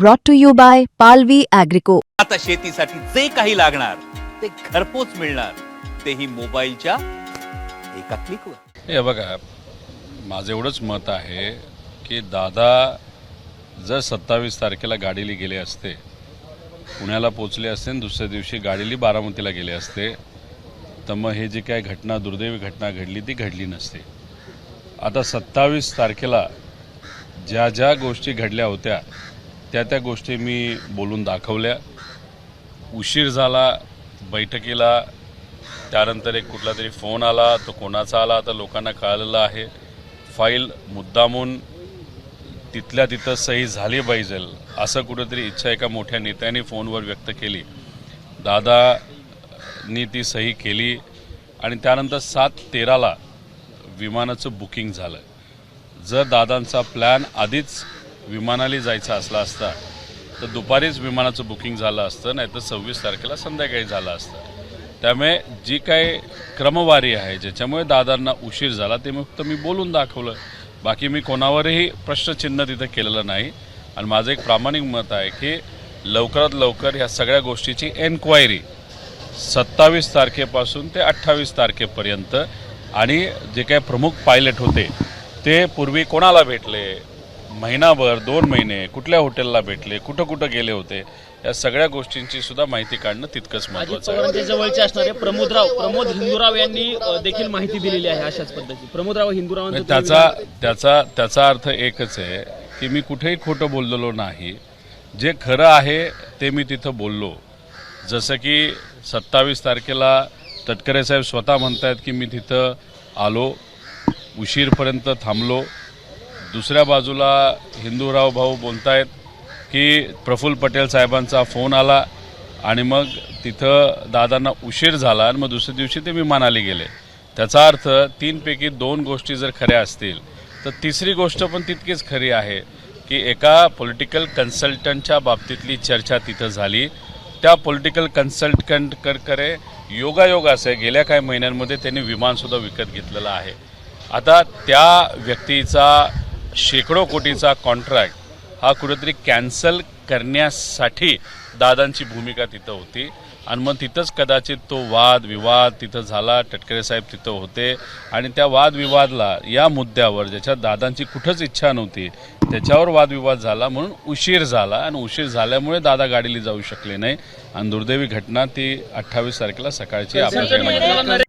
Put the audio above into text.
brought to you by Palvi Agrico. आता शेतीसाठी जे काही लागणार ते घरपोच मिळणार. तेही मोबाईलच्या एका क्लिकवर हे बघा माझं एवढंच मत आहे की दादा जर सत्तावीस तारखेला गाडीला गेले असते पुण्याला पोचले असते आणि दुसऱ्या दिवशी गाडीली बारामतीला गेले असते तर मग हे जी काय घटना दुर्दैवी घटना घडली ती घडली नसते. आता सत्तावीस तारखेला ज्या ज्या गोष्टी घडल्या होत्या त्या त्या गोष्टी मी बोलून दाखवल्या. उशीर झाला बैठकीला त्यानंतर एक कुठला तरी फोन आला तो कोणाचा आला तर लोकांना कळालेलं आहे. फाईल मुद्दामून तिथल्या तिथं सही झाली पाहिजे असं कुठेतरी इच्छा एका मोठ्या नेत्याने फोनवर व्यक्त केली. दादानी ती सही केली आणि त्यानंतर सात तेराला विमानाचं बुकिंग झालं. जर दादांचा प्लॅन आधीच विमानाली जायचा असला असता तर दुपारीच विमानाचं बुकिंग झालं असतं नाही तर सव्वीस तारखेला संध्याकाळी झालं असतं. त्यामुळे जी काय क्रमवारी आहे ज्याच्यामुळे दादांना उशीर झाला ते फक्त मी बोलून दाखवलं. बाकी मी कोणावरही प्रश्नचिन्ह तिथं केलेलं नाही. आणि माझं एक प्रामाणिक मत आहे की लवकरात लवकर ह्या सगळ्या गोष्टीची एन्क्वायरी सत्तावीस तारखेपासून ते अठ्ठावीस तारखेपर्यंत आणि जे काही प्रमुख पायलट होते ते पूर्वी कोणाला भेटले? महिनाभर दोन महिने कुठल्या हॉटेलला भेटले कुठं कुठं गेले होते या सगळ्या गोष्टींची सुद्धा माहिती काढणं तितकंच आहे. पवारांच्या जवळचे असणारे प्रमोदराव प्रमोद हिंदूराव यांनी देखील माहिती दिलेली आहे अशाच पद्धती प्रमोदराव हिंदूरावांचं म्हणजे त्याचा त्याचा त्याचा अर्थ एकच आहे की मी कुठेही खोटं बोललेलो नाही. जे खरं आहे ते मी तिथं बोललो. जसं की सत्तावीस तारखेला तटकरे साहेब स्वतः म्हणतायत की मी तिथं आलो उशीरपर्यंत थांबलो. दुसऱ्या बाजूला हिंदूराव भाऊ बोलतायत की प्रफुल्ल पटेल साहेबांचा फोन आला आणि मग तिथं दादांना उशीर झाला आणि मग दुसऱ्या दिवशी ते विमानाली गेले. त्याचा अर्थ तीनपैकी दोन गोष्टी जर खऱ्या असतील तर तिसरी गोष्ट पण तितकीच खरी आहे की एका पॉलिटिकल कन्सल्टंटच्या बाबतीतली चर्चा तिथं झाली. त्या पॉलिटिकल कन्सल्टंटकडे योगायोग असे गेल्या काही महिन्यांमध्ये त्यांनी विमानसुद्धा विकत घेतलेलं आहे. आता त्या व्यक्तीचा शेकडो कोटीचा कॉन्ट्रॅक्ट हा कुठेतरी कॅन्सल करण्यासाठी दादांची भूमिका तिथं होती. आणि मग तिथंच कदाचित तो वाद विवाद तिथं झाला टटकरे साहेब तिथं होते. आणि त्या वादविवादला या मुद्द्यावर ज्याच्यात दादांची कुठंच इच्छा नव्हती त्याच्यावर वादविवाद झाला म्हणून उशीर झाला. आणि उशीर झाल्यामुळे दादा गाडीला जाऊ शकले नाही. आणि दुर्दैवी घटना ती अठ्ठावीस तारखेला सकाळची आपल्याकडे असणारे